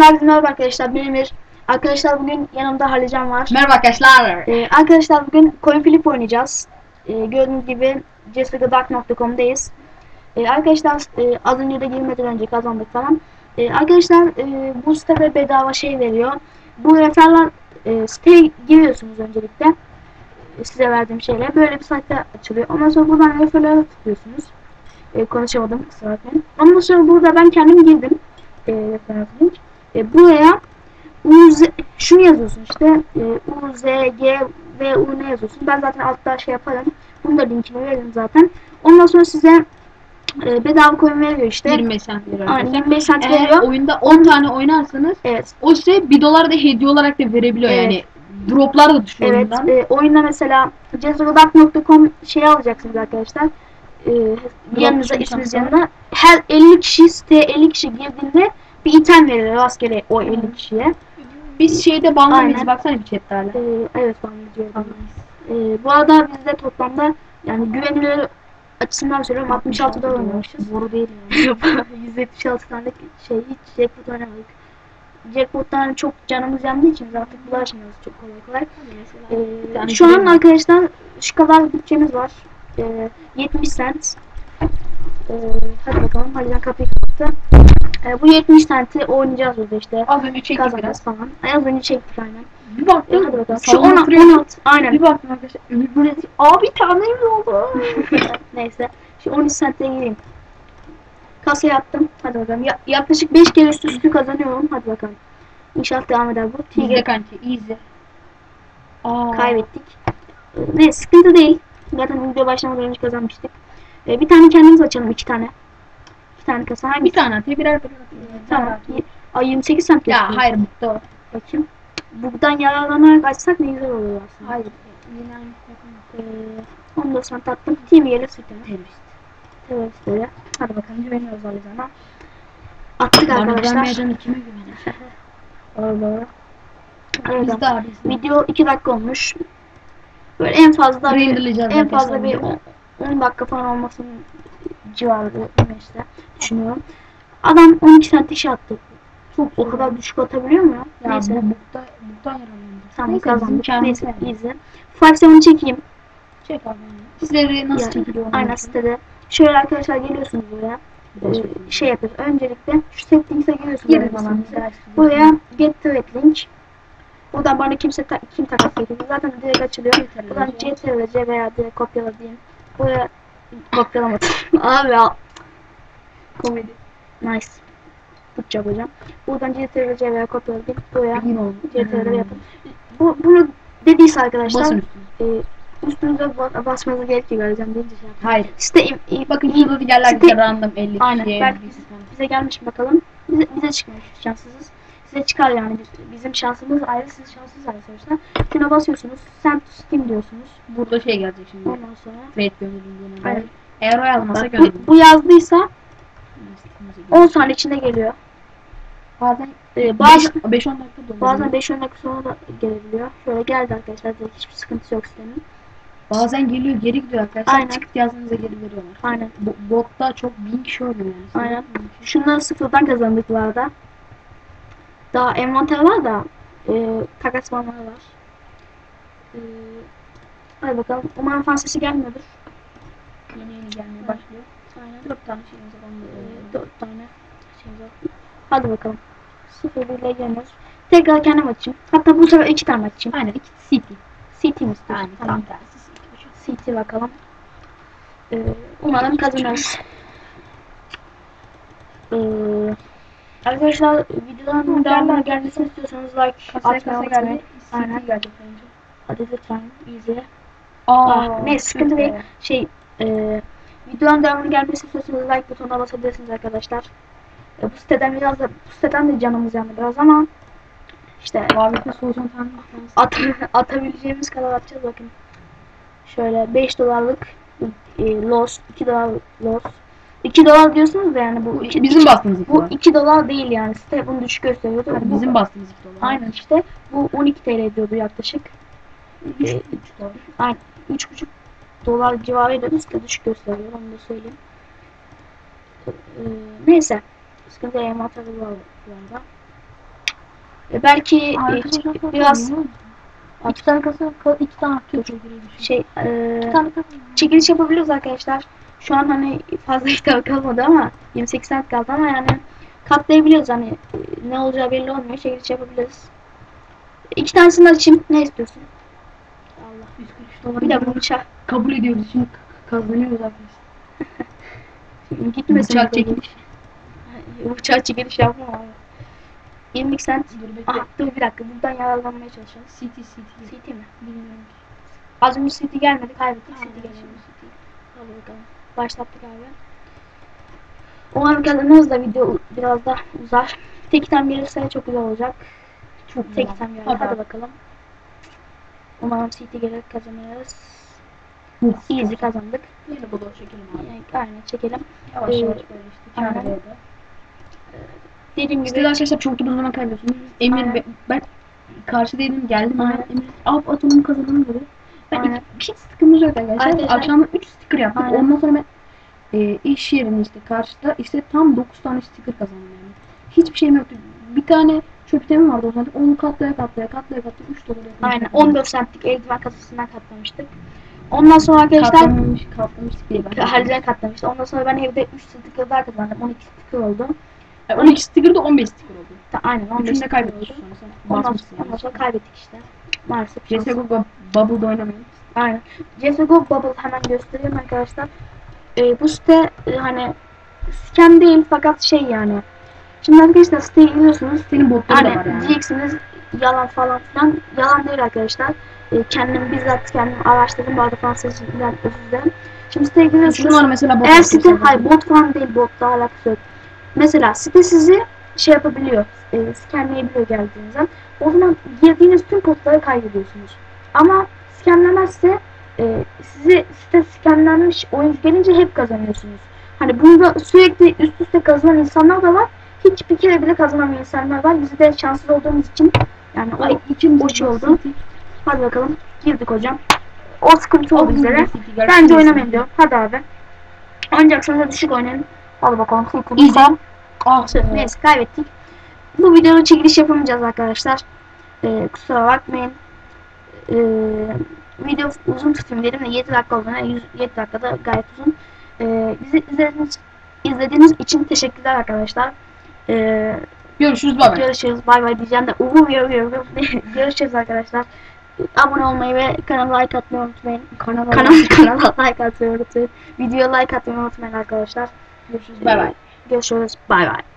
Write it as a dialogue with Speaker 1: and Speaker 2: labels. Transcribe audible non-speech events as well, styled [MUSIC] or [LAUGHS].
Speaker 1: Herkese merhaba arkadaşlar ben Emir. Arkadaşlar bugün yanımda Halican var.
Speaker 2: Merhaba arkadaşlar.
Speaker 1: Ee, arkadaşlar bugün Coin Flip oynayacağız. Ee, gördüğünüz gibi jessicadark.com'dayız. Ee, arkadaşlar e, az önce de girmeden önce kazandık falan. Ee, arkadaşlar e, bu sitede bedava şey veriyor. Bu referler e, siteye giriyorsunuz öncelikle. E, size verdiğim şeyle. Böyle bir sayfa açılıyor. Ondan sonra buradan referlere tıklıyorsunuz. E, konuşamadım kusura bakmayın. Ondan sonra burada ben kendim girdim. E, referans link. E, buraya UZ, şunu yazıyorsun işte e, U, Z, G ve U ne yazıyorsun. Ben zaten altta şey yaparım. Bunu da linkini veririm zaten. Ondan sonra size e, bedava coin veriyor işte.
Speaker 2: 25 cent veriyor
Speaker 1: Aynen
Speaker 2: arkadaşlar.
Speaker 1: 25 cent
Speaker 2: Eğer
Speaker 1: veriyor.
Speaker 2: oyunda 10 tane oynarsanız
Speaker 1: Evet.
Speaker 2: o size 1 dolar da hediye olarak da verebiliyor
Speaker 1: Evet.
Speaker 2: yani. Droplar da düşüyor
Speaker 1: Evet.
Speaker 2: oyundan.
Speaker 1: E, oyunda mesela cezarodak.com şeyi alacaksınız arkadaşlar. E, yanınıza isminiz yanına. Her 50 kişi siteye 50 kişi girdiğinde bir item verir rastgele o 50 kişiye.
Speaker 2: Biz şeyde banlı
Speaker 1: Aynen.
Speaker 2: mıyız? Baksana bir chatte hala.
Speaker 1: E, evet ben biliyorum. E, bu arada biz de toplamda yani güvenilir açısından söylüyorum 66 dolar oynamışız.
Speaker 2: Boru değil yani. [LAUGHS]
Speaker 1: 176 tane şey hiç jackpot oynamadık. Jackpot'tan çok canımız yandığı için zaten bulaşmıyoruz çok kolay kolay. Ee, şu an arkadaşlar şu kadar bütçemiz var. Ee, 70 cent. Ee, hadi bakalım Halil'den kapıyı kapattı. Ee, bu 70 centi oynayacağız burada işte.
Speaker 2: Az önce çektik
Speaker 1: Kazanacağız
Speaker 2: biraz.
Speaker 1: falan. Ay, Az önce çektik aynen.
Speaker 2: Bir
Speaker 1: Ee,
Speaker 2: baktım.
Speaker 1: hadi bakalım. Şu
Speaker 2: salonun
Speaker 1: 16,
Speaker 2: sıraya-
Speaker 1: 16 aynen.
Speaker 2: Bir baktım arkadaşlar. Ümit böyle abi tanem oldu. [LAUGHS]
Speaker 1: Neyse. Şu 13 cent'e gireyim. Kasaya attım. Hadi bakalım. Ya- yaklaşık 5 kere üst üste kazanıyorum. Hadi bakalım. İnşallah devam eder bu.
Speaker 2: İzle
Speaker 1: Tigre
Speaker 2: kanki izle. Aa.
Speaker 1: kaybettik. Ee, Ne sıkıntı değil. Zaten video başlamadan önce kazanmıştık. Ee, bir tane kendimiz açalım. iki tane. İki tane kasa. Hangi?
Speaker 2: Bir tane atıyor birer birer atıyor.
Speaker 1: Tamam. Ay 28 cent
Speaker 2: Ya hayır da.
Speaker 1: Bakayım. Buradan yararlanarak açsak ne güzel olur aslında.
Speaker 2: Hayır. Yine aynı
Speaker 1: Ee, 14 cent attım. TV gelir sütüne.
Speaker 2: Terörist.
Speaker 1: Teröristlere. Hadi bakalım güveniyoruz Alizan'a. Attık
Speaker 2: Bana
Speaker 1: arkadaşlar.
Speaker 2: güvenmeyeceğin kime güvener?
Speaker 1: Orada. Evet. Video 2 dakika olmuş. Böyle en fazla bir, en fazla bir. 10 dakika falan olmasının civarı işte düşünüyorum. Adam 12 cent iş attı. Çok o kadar düşük atabiliyor mu ya? Neyse.
Speaker 2: bu bukta, buktan yaralandı.
Speaker 1: Tamam
Speaker 2: Neyse,
Speaker 1: kazandık. Neyse izle. Five Seven'ı çekeyim.
Speaker 2: Çek abi. Sizleri nasıl
Speaker 1: Yani,
Speaker 2: çekiliyor?
Speaker 1: Aynen sitede. Şöyle arkadaşlar geliyorsunuz buraya. Ee,
Speaker 2: ver.
Speaker 1: şey yapıyoruz. Öncelikle şu settings'e giriyorsunuz.
Speaker 2: Girin dersin.
Speaker 1: Buraya get trade link. Buradan bana kimse ta kim takas ediyor. Zaten direkt açılıyor.
Speaker 2: CTRL
Speaker 1: Buradan
Speaker 2: C.
Speaker 1: CTRL-C veya direkt kopyala diyeyim. Buraya kopyalamadım. [LAUGHS] Abi ya. Komedi. Nice. Tutça hocam. Buradan CTRL-C veya kopyala diyeyim. Buraya. CTRL yapın. Bu, bunu dediyse arkadaşlar
Speaker 2: Basın üstüne.
Speaker 1: e, üstünüze ba- basmanız gerekiyor galeceğim deyince şey yapın.
Speaker 2: Hayır.
Speaker 1: Site im-
Speaker 2: Bakın
Speaker 1: im-
Speaker 2: şurada yerler
Speaker 1: site-
Speaker 2: bir random 50
Speaker 1: Aynen. Belki
Speaker 2: bir
Speaker 1: bize, bize gelmiş mi bakalım. Bize, bize çıkmış şanssızız. Size çıkar yani. Biz- bizim şansımız ayrı, siz şanssız ayrı sonuçta. Şuna basıyorsunuz. Send to Steam diyorsunuz.
Speaker 2: Burada şey gelecek şimdi.
Speaker 1: Ondan sonra.
Speaker 2: Trade gönderildiğine dair. Eğer o yazmasa
Speaker 1: Bak, bu, bu yazdıysa 10 saniye içinde geliyor.
Speaker 2: Bazen
Speaker 1: Ee, bazen
Speaker 2: 5-10 dakika doluyor.
Speaker 1: bazen 5-10 dakika sonra da gelebiliyor. Şöyle geldi arkadaşlar. Hiçbir sıkıntısı yok sistemin.
Speaker 2: Bazen geliyor geri gidiyor arkadaşlar.
Speaker 1: Aynen.
Speaker 2: Çıkıp yazdığınızda geri veriyorlar.
Speaker 1: Aynen.
Speaker 2: Bo- botta çok bin kişi oynuyor yani.
Speaker 1: Aynen. Şunları sıfırdan kazandık bu arada. Daha envanter var da e, takas banları var. E, hadi bakalım. Umarım fan sesi gelmiyordur.
Speaker 2: Yeni yeni gelmeye başlıyor.
Speaker 1: Aynen.
Speaker 2: 4 tane şeyimiz var.
Speaker 1: E, dört tane şey var. Hadi bakalım. Sıfır ile geliyoruz. Tekrar kendim açayım. Hatta bu sefer iki tane açayım.
Speaker 2: Aynen iki city.
Speaker 1: CT mi istiyorsun?
Speaker 2: Aynen
Speaker 1: Tamam.
Speaker 2: tam tersi.
Speaker 1: CT bakalım. Ee, umarım kazanırız. Ee, arkadaşlar videoların devamına gelmesini istiyorsanız like atmayı unutmayın.
Speaker 2: geldi.
Speaker 1: Aynen.
Speaker 2: Gelecek önce.
Speaker 1: Hadi lütfen izle.
Speaker 2: Aa,
Speaker 1: Ah, neyse sıkıntı değil. Şey e, videonun devamını gelmesini istiyorsanız like butonuna basabilirsiniz arkadaşlar. E, bu siteden biraz da bu siteden de canımız yandı biraz ama işte
Speaker 2: Varlıklı solucan tanrı.
Speaker 1: at, [LAUGHS] atabileceğimiz kadar atacağız bakın. Şöyle 5 dolarlık e, loss, 2 dolar loss. 2 dolar diyorsunuz da yani bu
Speaker 2: Bu
Speaker 1: iki,
Speaker 2: bizim
Speaker 1: iki-
Speaker 2: bastığımız 2
Speaker 1: bu
Speaker 2: dolar.
Speaker 1: 2 dolar değil yani site bunu düşük gösteriyordu.
Speaker 2: Yani
Speaker 1: Bu-
Speaker 2: bizim bastığımız 2 dolar.
Speaker 1: Aynen işte bu 12 TL ediyordu yaklaşık.
Speaker 2: 3
Speaker 1: E,
Speaker 2: dolar.
Speaker 1: Aynen 3,5 dolar civarıydı site düşük gösteriyor onu da söyleyeyim. E, neyse sıkıntı envanter var bu arada. E, belki e,
Speaker 2: Arkadaşlar çok
Speaker 1: biraz.
Speaker 2: İki tane kasa, ka- iki tane atıyor.
Speaker 1: şey e,
Speaker 2: tane kasa.
Speaker 1: çekiliş yapabiliyoruz arkadaşlar. Şu an hani fazla [LAUGHS] kitap kalmadı ama 28 saat kaldı ama yani katlayabiliyoruz hani e, ne olacağı belli olmuyor. Çekiliş yapabiliriz. İki tanesini açayım. Ne istiyorsun?
Speaker 2: Allah 143 dolar.
Speaker 1: Bir de bu bıçak.
Speaker 2: kabul ediyoruz. Şimdi kazanıyoruz arkadaşlar. [LAUGHS]
Speaker 1: Gitmesin.
Speaker 2: Bıçak çekiliş.
Speaker 1: Bıçak çekiliş yapma abi. 20 cent.
Speaker 2: Dur.
Speaker 1: Aha dur bir dakika buradan yararlanmaya çalışalım.
Speaker 2: City City.
Speaker 1: CT mi?
Speaker 2: Bilmiyorum.
Speaker 1: Az önce CT gelmedi kaybettik.
Speaker 2: City.
Speaker 1: Hadi bakalım. Başlattık abi. Umarım kazanırız da video biraz da uzar. Tek item gelirse çok güzel olacak.
Speaker 2: Çok
Speaker 1: Tek
Speaker 2: güzel.
Speaker 1: item geldi.
Speaker 2: Hadi
Speaker 1: Hadi, bakalım. Umarım CT gelir kazanırız. Easy kazandık.
Speaker 2: Yine bu da çekelim abi.
Speaker 1: Aynen çekelim.
Speaker 2: Yavaş
Speaker 1: Ee,
Speaker 2: yavaş böyle işte.
Speaker 1: aynen. Dediğim gibi
Speaker 2: arkadaşlar çok da zaman kaybediyorsunuz. Emir
Speaker 1: Aynen.
Speaker 2: be- ben karşıdaydım geldim
Speaker 1: Aynen.
Speaker 2: Emir ab atalım kazanalım dedi. Ben
Speaker 1: Aynen.
Speaker 2: iki, hiç sticker'ımız yok arkadaşlar. Akşamda 3 sticker yaptık.
Speaker 1: Aynen.
Speaker 2: Ondan sonra ben e, iş yerinde işte karşıda işte tam 9 tane sticker kazandım yani. Hiçbir şeyim yoktu. Bir tane çöp temim vardı o zaman. Onu katlaya katlaya katlaya katlaya 3 dolar yapmış.
Speaker 1: aynen 14 centlik eldiven kasasından katlamıştık. Ondan sonra arkadaşlar
Speaker 2: Katlamış, katlamıştık diye ben.
Speaker 1: harcayan katlamıştı. Ondan sonra ben evde 3 sticker daha kazandım. 12 sticker oldu.
Speaker 2: Yani 12 sticker da 15 sticker oldu.
Speaker 1: Ta, aynen 15
Speaker 2: Üçünü de kaybettik
Speaker 1: Ondan, ondan sonra kaybettik işte. Maalesef.
Speaker 2: CSGO Bubble'da oynamayın.
Speaker 1: Aynen. CSGO Bubble hemen göstereyim arkadaşlar. Ee, bu site e, hani scam değil fakat şey yani. Şimdi arkadaşlar siteye giriyorsunuz.
Speaker 2: Senin botları da
Speaker 1: Hani
Speaker 2: var yani.
Speaker 1: diyeceksiniz yalan falan filan. Yalan değil arkadaşlar. Ee, kendim bizzat kendim araştırdım. Bu arada Fransızcadan özür dilerim. Şimdi siteye giriyorsunuz.
Speaker 2: Şunlar mesela bot.
Speaker 1: Eğer site, hayır bot falan değil, botla alakası yok. Mesela site sizi şey yapabiliyor, e, scanleyebiliyor geldiğinizde. O zaman girdiğiniz tüm postları kaybediyorsunuz. Ama scanlemezse e, sizi site scanlenmiş oyuncu gelince hep kazanıyorsunuz. Hani bunda sürekli üst üste kazanan insanlar da var. Hiçbir kere bile kazanamayan insanlar var. Biz de şanslı olduğumuz için yani o
Speaker 2: Ay içim
Speaker 1: boş oldu. Hadi bakalım girdik hocam. O sıkıntı oldu bizlere. Bence oynamayın diyorum. Hadi abi. Oynayacaksanız da düşük oynayın. Hadi bakalım.
Speaker 2: Easy. Ah
Speaker 1: Neyse kaybettik. Bu videoda çekiliş yapamayacağız arkadaşlar. Ee, kusura bakmayın. Ee, video uzun tutayım dedim de 7 dakika olduğuna 100 7 dakikada gayet uzun. Ee, bizi izlediğiniz, izlediğiniz için teşekkürler arkadaşlar. Ee,
Speaker 2: Görüşürüz bay bay.
Speaker 1: görüşürüz. Bay bay diyeceğim de uvu uvu uvu. Görüşürüz arkadaşlar. Abone olmayı ve kanala like atmayı unutmayın.
Speaker 2: Kanala
Speaker 1: Kanal, kanala like atmayı unutmayın. Videoya like atmayı unutmayın arkadaşlar.
Speaker 2: görüşürüz bay bay.
Speaker 1: Görüşürüz. Bay bay.